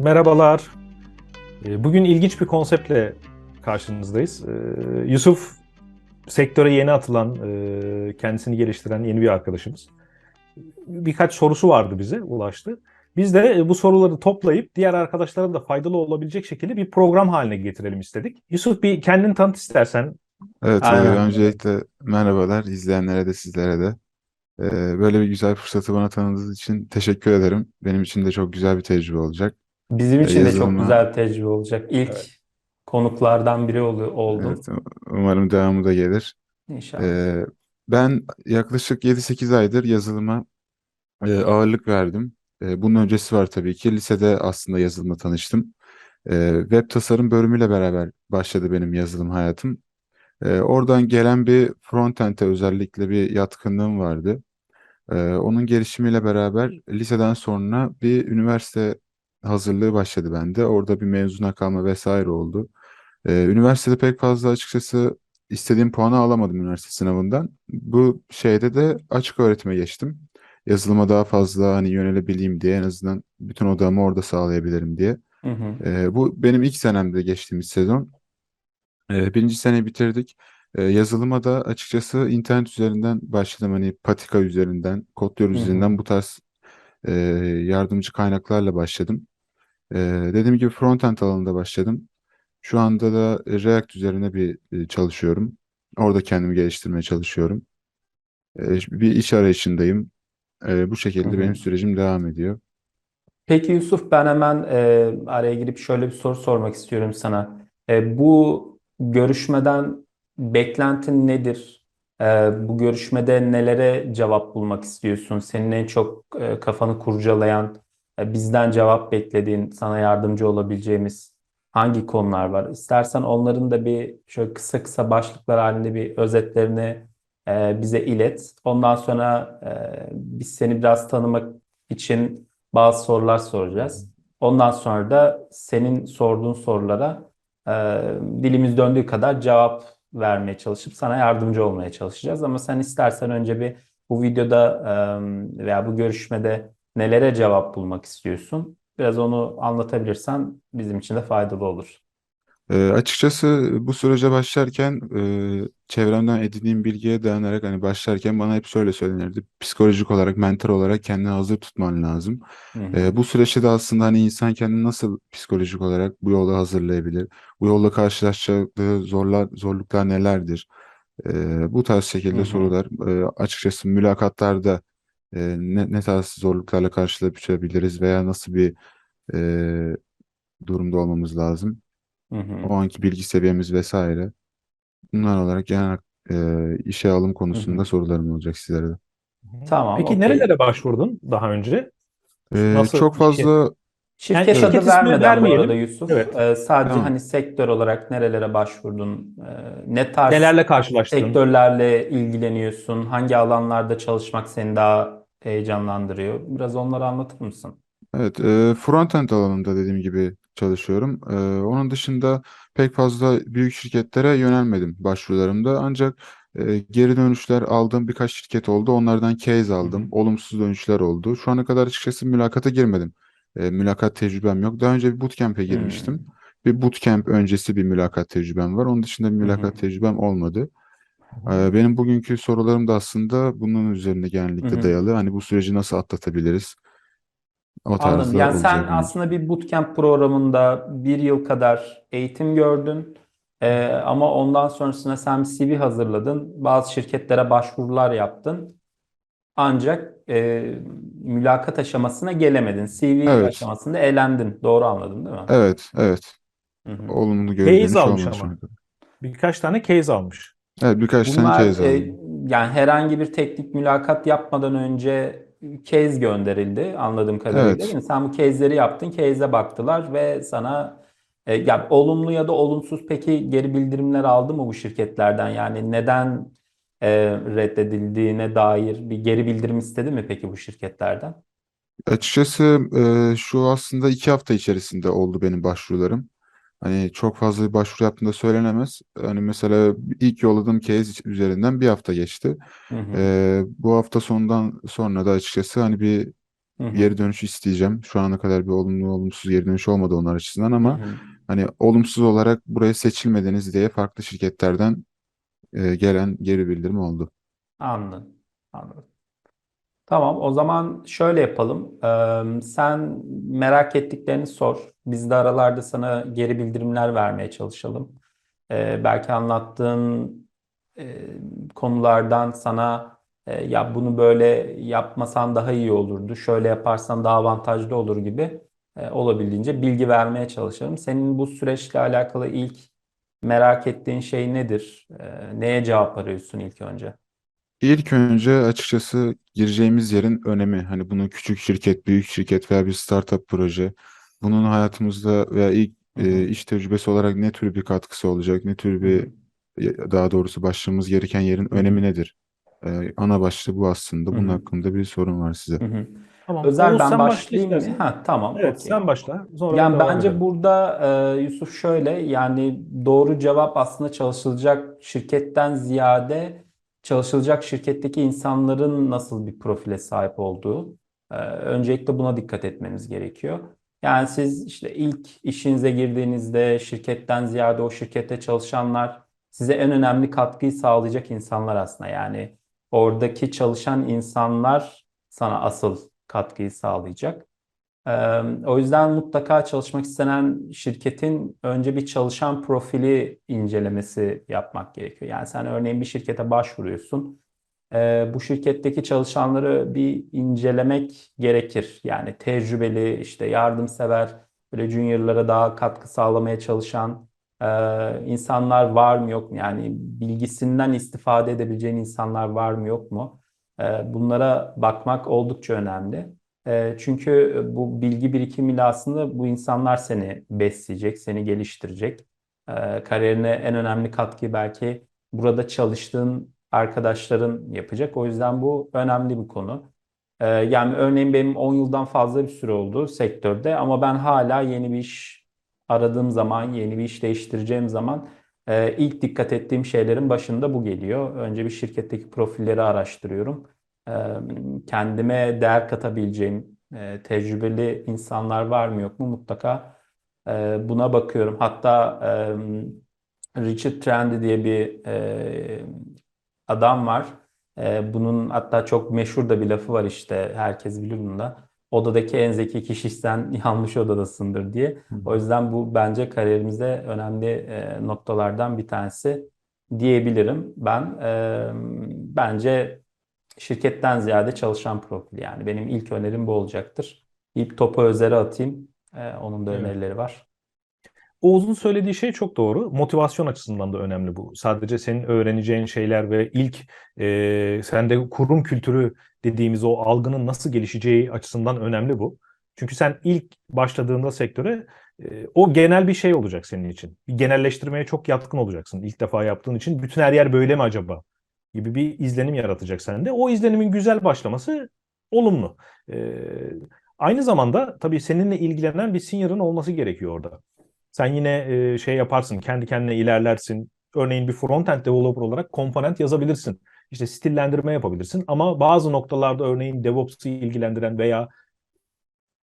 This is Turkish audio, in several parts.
Merhabalar. Ee, Bugün ilginç bir konseptle karşınızdayız. Ee, Yusuf sektöre yeni atılan, e, kendisini geliştiren yeni bir arkadaşımız. Birkaç sorusu vardı bize, ulaştı. Biz de e, bu soruları toplayıp diğer arkadaşlara da faydalı olabilecek şekilde bir program haline getirelim istedik. Yusuf bir kendini tanıt istersen. Evet, e, Aynen. öncelikle merhabalar izleyenlere de sizlere de. E, böyle bir güzel fırsatı bana tanıdığınız için teşekkür ederim. Benim için de çok güzel bir tecrübe olacak. Bizim E, için de çok güzel tecrübe olacak. İlk konuklardan biri ol- oldun Evet, umarım devamı da gelir. inşallah. E, ben yaklaşık 7-8 aydır yazılıma e, ağırlık verdim. E, bunun öncesi var tabii ki. Lisede aslında yazılıma tanıştım. E, web tasarım bölümüyle beraber başladı benim yazılım hayatım. E, oradan gelen bir frontend'e özellikle bir yatkınlığım vardı. Ee, onun gelişimiyle beraber liseden sonra bir üniversite hazırlığı başladı bende. Orada bir mezuna kalma vesaire oldu. Ee, üniversitede pek fazla açıkçası istediğim puanı alamadım üniversite sınavından. Bu şeyde de açık öğretime geçtim. Yazılıma daha fazla hani yönelebileyim diye en azından bütün odağımı orada sağlayabilirim diye. Hı hı. Ee, bu benim ilk senemde geçtiğimiz sezon. Ee, birinci seneyi bitirdik. Ee, yazılıma da açıkçası internet üzerinden başladım. Hani Patika üzerinden, hı. üzerinden bu tarz e, yardımcı kaynaklarla başladım. Ee, dediğim gibi frontend alanında başladım. Şu anda da React üzerine bir e, çalışıyorum. Orada kendimi geliştirmeye çalışıyorum. Ee, bir iş arayışındayım. Ee, bu şekilde benim sürecim devam ediyor. Peki Yusuf ben hemen e, araya girip şöyle bir soru sormak istiyorum sana. E, bu görüşmeden beklentin nedir? E, bu görüşmede nelere cevap bulmak istiyorsun? Senin en çok e, kafanı kurcalayan, bizden cevap beklediğin, sana yardımcı olabileceğimiz hangi konular var? İstersen onların da bir şöyle kısa kısa başlıklar halinde bir özetlerini e, bize ilet. Ondan sonra e, biz seni biraz tanımak için bazı sorular soracağız. Ondan sonra da senin sorduğun sorulara e, dilimiz döndüğü kadar cevap vermeye çalışıp sana yardımcı olmaya çalışacağız. Ama sen istersen önce bir bu videoda e, veya bu görüşmede nelere cevap bulmak istiyorsun? Biraz onu anlatabilirsen bizim için de faydalı olur. Ee, açıkçası bu sürece başlarken e, çevremden edindiğim bilgiye dayanarak hani başlarken bana hep şöyle söylenirdi. Psikolojik olarak, mental olarak kendini hazır tutman lazım. Hı hı. Ee, bu süreçte de aslında hani insan kendini nasıl psikolojik olarak bu yola hazırlayabilir? Bu yolda karşılaşacağı zorlar, zorluklar nelerdir? Ee, bu tarz Hı şekilde hı. sorular e, açıkçası mülakatlarda e, ne, ne tarz zorluklarla karşılaşabiliriz veya nasıl bir e, durumda olmamız lazım? Hı hı. O anki bilgi seviyemiz vesaire. Bunlar olarak genel e, işe alım Hı konusunda hı. sorularım olacak sizlere de. Tamam, Peki okey. nerelere başvurdun daha önce? E, Nasıl çok fazla Yani Şirket şirket adı ismi vermeden bu vermeyelim. arada Yusuf. Evet. Ee, sadece Tamam. hani sektör olarak nerelere başvurdun, e, ne tarz Nelerle karşılaştın? sektörlerle ilgileniyorsun, hangi alanlarda çalışmak seni daha heyecanlandırıyor? Biraz onları anlatır mısın? Evet, e, frontend alanında dediğim gibi çalışıyorum. E, onun dışında pek fazla büyük şirketlere yönelmedim başvurularımda. Ancak e, geri dönüşler aldığım birkaç şirket oldu. Onlardan case aldım. Olumsuz dönüşler oldu. Şu ana kadar açıkçası mülakata girmedim. E, mülakat tecrübem yok. Daha önce bir bootcamp'e girmiştim. Bir bootcamp öncesi bir mülakat tecrübem var. Onun dışında bir mülakat tecrübem olmadı. E, benim bugünkü sorularım da aslında bunun üzerine Hı genellikle hı. dayalı. Hani bu süreci nasıl atlatabiliriz? O Anladım. tarzda Yani sen olacak aslında bir bootcamp programında bir yıl kadar eğitim gördün. Ee, ama ondan sonrasında sen bir CV hazırladın. Bazı şirketlere başvurular yaptın. Ancak e, mülakat aşamasına gelemedin. CV Evet. aşamasında elendin. Doğru anladım değil mi? Evet, evet. Hı hı. Olumlu geri Case dönüş almış olmadı şu ama. ana kadar. Birkaç tane case almış. Evet, birkaç tane Bunlar case e, aldım. yani herhangi bir teknik mülakat yapmadan önce case gönderildi anladığım kadarıyla Evet, değil mi? Sen bu case'leri yaptın, case'e baktılar ve sana e, ya olumlu ya da olumsuz peki geri bildirimler aldı mı bu şirketlerden? Yani neden e, reddedildiğine dair bir geri bildirim istedi mi peki bu şirketlerden? açıkçası e, şu aslında iki hafta içerisinde oldu benim başvurularım. Hani çok fazla bir başvuru yaptığımda söylenemez. Hani mesela ilk yolladığım case üzerinden bir hafta geçti. Hı hı. E, bu hafta sonundan sonra da açıkçası hani bir Hı hı. geri dönüş isteyeceğim. Şu ana kadar bir olumlu olumsuz geri dönüş olmadı onlar açısından ama Hı hı. hani olumsuz olarak buraya seçilmediniz diye farklı şirketlerden e, gelen geri bildirim oldu. Anladım. Anladım. Tamam, o zaman şöyle yapalım. Ee, sen merak ettiklerini sor. Biz de aralarda sana geri bildirimler vermeye çalışalım. Ee, belki anlattığın e, konulardan sana e, ya bunu böyle yapmasan daha iyi olurdu, şöyle yaparsan daha avantajlı olur gibi e, olabildiğince bilgi vermeye çalışalım. Senin bu süreçle alakalı ilk merak ettiğin şey nedir? Ee, neye cevap arıyorsun ilk önce? İlk önce açıkçası gireceğimiz yerin önemi. Hani bunun küçük şirket, büyük şirket veya bir startup proje. Bunun hayatımızda veya ilk e, iş tecrübesi olarak ne tür bir katkısı olacak, ne tür bir ya- daha doğrusu başlamamız gereken yerin önemi nedir? E, ana başlığı bu aslında. Bunun hakkında bir sorun var size. Hı hı. Tamam. Özer Oğuz ben sen başla başlayayım mı? istersen. Ha tamam Evet okey. sen başla. Sonra Yani devam bence edelim. burada e, Yusuf şöyle yani doğru cevap aslında çalışılacak şirketten ziyade çalışılacak şirketteki insanların nasıl bir profile sahip olduğu. E, öncelikle buna dikkat etmeniz gerekiyor. Yani siz işte ilk işinize girdiğinizde şirketten ziyade o şirkette çalışanlar size en önemli katkıyı sağlayacak insanlar aslında. Yani oradaki çalışan insanlar sana asıl katkıyı sağlayacak. O yüzden mutlaka çalışmak istenen şirketin önce bir çalışan profili incelemesi yapmak gerekiyor. Yani sen örneğin bir şirkete başvuruyorsun. Bu şirketteki çalışanları bir incelemek gerekir. Yani tecrübeli, işte yardımsever, böyle juniorlara daha katkı sağlamaya çalışan insanlar var mı yok mu? Yani bilgisinden istifade edebileceğin insanlar var mı yok mu? Bunlara bakmak oldukça önemli. Çünkü bu bilgi birikimiyle aslında bu insanlar seni besleyecek, seni geliştirecek. Kariyerine en önemli katkıyı belki burada çalıştığın arkadaşların yapacak. O yüzden bu önemli bir konu. Yani örneğin benim 10 yıldan fazla bir süre oldu sektörde ama ben hala yeni bir iş aradığım zaman, yeni bir iş değiştireceğim zaman ilk dikkat ettiğim şeylerin başında bu geliyor. Önce bir şirketteki profilleri araştırıyorum kendime değer katabileceğim tecrübeli insanlar var mı yok mu mutlaka buna bakıyorum. Hatta Richard Trendy diye bir adam var. Bunun hatta çok meşhur da bir lafı var işte herkes bilir bunu da. Odadaki en zeki kişi sen yanlış odadasındır diye. O yüzden bu bence kariyerimizde önemli noktalardan bir tanesi diyebilirim. Ben bence şirketten ziyade çalışan profil yani. Benim ilk önerim bu olacaktır. İlk topu Özer'e atayım. Ee, onun da Evet. önerileri var. Oğuz'un söylediği şey çok doğru. Motivasyon açısından da önemli bu. Sadece senin öğreneceğin şeyler ve ilk e, sende kurum kültürü dediğimiz o algının nasıl gelişeceği açısından önemli bu. Çünkü sen ilk başladığında sektöre e, o genel bir şey olacak senin için. Bir genelleştirmeye çok yatkın olacaksın ilk defa yaptığın için. Bütün her yer böyle mi acaba? Gibi bir izlenim yaratacak sende. O izlenimin güzel başlaması olumlu. E, aynı zamanda tabii seninle ilgilenen bir senior'ın olması gerekiyor orada. Sen yine e, şey yaparsın, kendi kendine ilerlersin. Örneğin bir front-end developer olarak komponent yazabilirsin. İşte stillendirme yapabilirsin. Ama bazı noktalarda örneğin DevOps'u ilgilendiren veya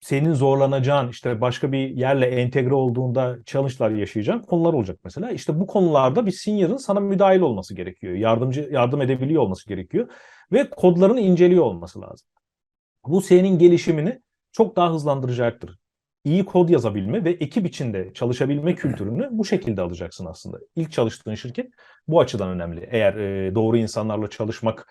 senin zorlanacağın işte başka bir yerle entegre olduğunda challenge'lar yaşayacağın konular olacak mesela. İşte bu konularda bir senior'ın sana müdahil olması gerekiyor. Yardımcı yardım edebiliyor olması gerekiyor ve kodlarını inceliyor olması lazım. Bu senin gelişimini çok daha hızlandıracaktır. İyi kod yazabilme ve ekip içinde çalışabilme kültürünü bu şekilde alacaksın aslında. İlk çalıştığın şirket bu açıdan önemli. Eğer e, doğru insanlarla çalışmak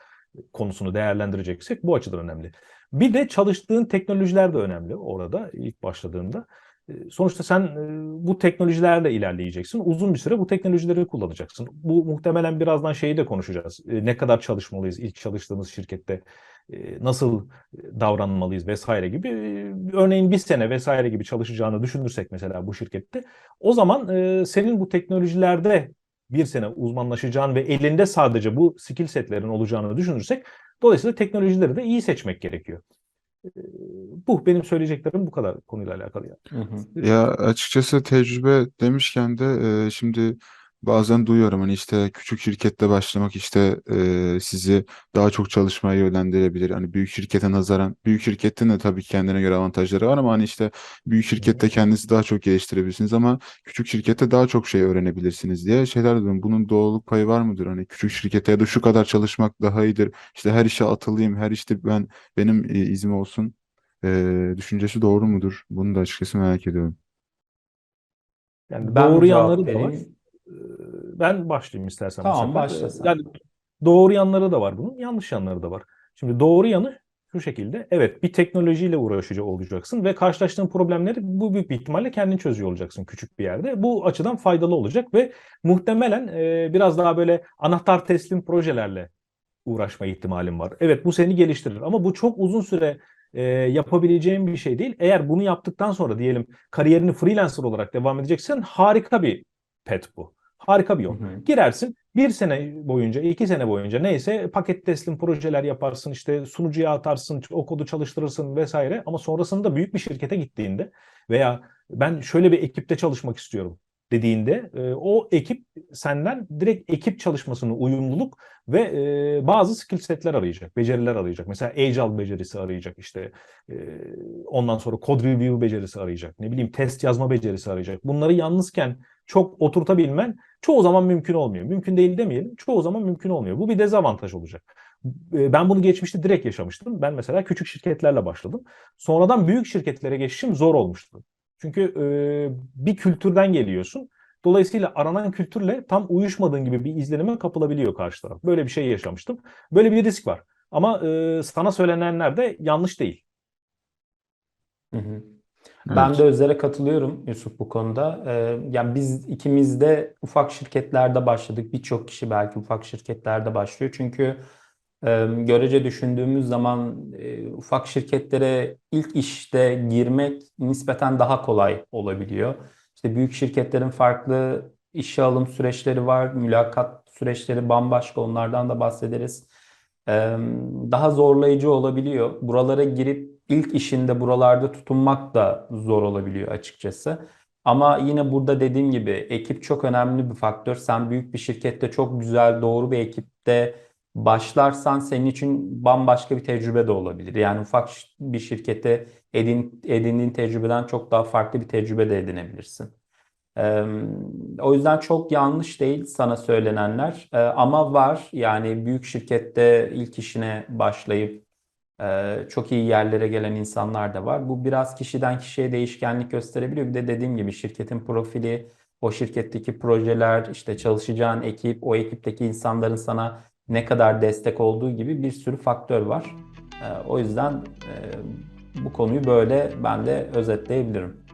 konusunu değerlendireceksek bu açıdan önemli. Bir de çalıştığın teknolojiler de önemli orada ilk başladığında. E, Sonuçta sen e, bu teknolojilerle ilerleyeceksin. Uzun bir süre bu teknolojileri kullanacaksın. Bu muhtemelen birazdan şeyi de konuşacağız. E, Ne kadar çalışmalıyız ilk çalıştığımız şirkette? E, Nasıl davranmalıyız vesaire gibi. E, Örneğin bir sene vesaire gibi çalışacağını düşünürsek mesela bu şirkette. O zaman e, senin bu teknolojilerde bir sene uzmanlaşacağın ve elinde sadece bu skill setlerin olacağını düşünürsek dolayısıyla teknolojileri de iyi seçmek gerekiyor. E, Bu benim söyleyeceklerim bu kadar konuyla alakalı. Yani. Hı hı. Ya açıkçası tecrübe demişken de e, şimdi Bazen duyuyorum hani işte küçük şirkette başlamak işte e, sizi daha çok çalışmaya yönlendirebilir. Hani büyük şirkete nazaran büyük şirketin de tabii kendine göre avantajları var ama hani işte büyük şirkette kendinizi daha çok geliştirebilirsiniz ama küçük şirkette daha çok şey öğrenebilirsiniz diye şeyler diyorum. Bunun doğruluk payı var mıdır? Hani küçük şirkette ya da şu kadar çalışmak daha iyidir. İşte her işe atılayım, her işte ben benim e, izim olsun. E, düşüncesi doğru mudur? Bunu da açıkçası merak ediyorum. Yani Ben doğru yanları da var. Ben başlayayım istersen Tamam, başla sen. Yani doğru yanları da var bunun, yanlış yanları da var. Şimdi doğru yanı şu şekilde. Evet, bir teknolojiyle uğraşıcı olacaksın ve karşılaştığın problemleri bu büyük bir ihtimalle kendin çözüyor olacaksın küçük bir yerde. Bu açıdan faydalı olacak ve muhtemelen e, biraz daha böyle anahtar teslim projelerle uğraşma ihtimalin var. Evet, bu seni geliştirir ama bu çok uzun süre e, yapabileceğin bir şey değil. Eğer bunu yaptıktan sonra diyelim kariyerini freelancer olarak devam edeceksen harika bir pet bu. Harika bir yol. Hı hı. Girersin bir sene boyunca, iki sene boyunca neyse paket teslim projeler yaparsın, işte sunucuya atarsın, o kodu çalıştırırsın vesaire. Ama sonrasında büyük bir şirkete gittiğinde veya ben şöyle bir ekipte çalışmak istiyorum dediğinde e, o ekip senden direkt ekip çalışmasını uyumluluk ve e, bazı skill setler arayacak, beceriler arayacak. Mesela Agile becerisi arayacak işte e, ondan sonra code review becerisi arayacak. Ne bileyim test yazma becerisi arayacak. Bunları yalnızken çok oturtabilmen çoğu zaman mümkün olmuyor. Mümkün değil demeyelim. Çoğu zaman mümkün olmuyor. Bu bir dezavantaj olacak. E, Ben bunu geçmişte direkt yaşamıştım. Ben mesela küçük şirketlerle başladım. Sonradan büyük şirketlere geçişim zor olmuştu. Çünkü e, bir kültürden geliyorsun. Dolayısıyla aranan kültürle tam uyuşmadığın gibi bir izlenime kapılabiliyor karşı taraf. Böyle bir şey yaşamıştım. Böyle bir risk var. Ama e, sana söylenenler de yanlış değil. Hı hı. Ben Evet. de Özer'e katılıyorum Yusuf bu konuda. Ee, yani biz ikimiz de ufak şirketlerde başladık. Birçok kişi belki ufak şirketlerde başlıyor. Çünkü görece düşündüğümüz zaman e, ufak şirketlere ilk işte girmek nispeten daha kolay olabiliyor. İşte büyük şirketlerin farklı işe alım süreçleri var, mülakat süreçleri bambaşka. Onlardan da bahsederiz. Daha zorlayıcı olabiliyor. Buralara girip ilk işinde buralarda tutunmak da zor olabiliyor açıkçası. Ama yine burada dediğim gibi ekip çok önemli bir faktör. Sen büyük bir şirkette çok güzel, doğru bir ekipte başlarsan senin için bambaşka bir tecrübe de olabilir. Yani ufak bir şirkete edin, edindiğin tecrübeden çok daha farklı bir tecrübe de edinebilirsin. Ee, o yüzden çok yanlış değil sana söylenenler Ee, ama var yani büyük şirkette ilk işine başlayıp e, çok iyi yerlere gelen insanlar da var. Bu biraz kişiden kişiye değişkenlik gösterebiliyor. Bir de dediğim gibi şirketin profili, o şirketteki projeler, işte çalışacağın ekip, o ekipteki insanların sana ne kadar destek olduğu gibi bir sürü faktör var. Ee, o yüzden e, bu konuyu böyle ben de özetleyebilirim.